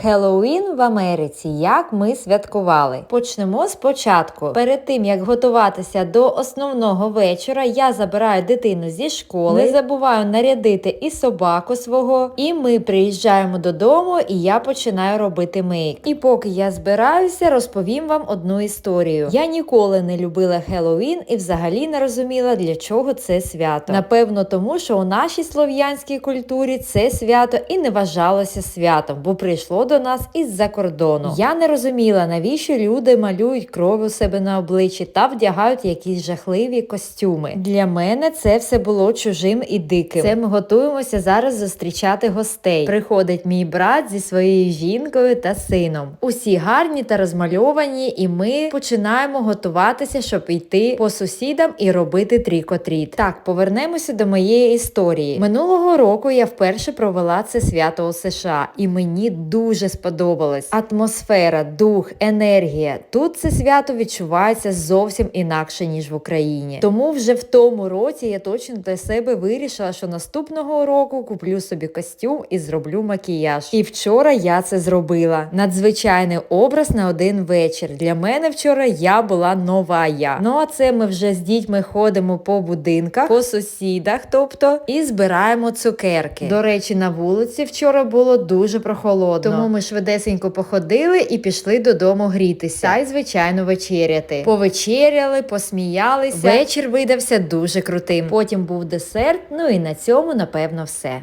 Хеллоуін в Америці. Як ми святкували? Почнемо спочатку. Перед тим як готуватися до основного вечора, я забираю дитину зі школи, не забуваю нарядити і собаку свого. І ми приїжджаємо додому, і я починаю робити мейк. І поки я збираюся, розповім вам одну історію. Я ніколи не любила Хеллоуін і взагалі не розуміла, для чого це свято. Напевно, тому що у нашій слов'янській культурі це свято і не вважалося святом, бо прийшло до нас із-за кордону. Я не розуміла, навіщо люди малюють кров у себе на обличчі та вдягають якісь жахливі костюми. Для мене це все було чужим і диким. Це ми готуємося зараз зустрічати гостей. Приходить мій брат зі своєю жінкою та сином. Усі гарні та розмальовані, і ми починаємо готуватися, щоб йти по сусідам і робити трікотріт. Так, повернемося до моєї історії. Минулого року я вперше провела це свято у США, і мені дуже сподобалось. Атмосфера, дух, енергія. Тут це свято відчувається зовсім інакше ніж в Україні. Тому вже в тому році я точно для себе вирішила, що наступного року куплю собі костюм і зроблю макіяж. І вчора я це зробила. Надзвичайний образ на один вечір. Для мене вчора я була нова я. Ну а це ми вже з дітьми ходимо по будинках, по сусідах, тобто, і збираємо цукерки. До речі, на вулиці вчора було дуже прохолодно. Тому ми швидесенько походили і пішли додому грітися. Та й звичайно вечеряти. Повечеряли, посміялися. Вечір видався дуже крутим. Потім був десерт. Ну і на цьому, напевно, все.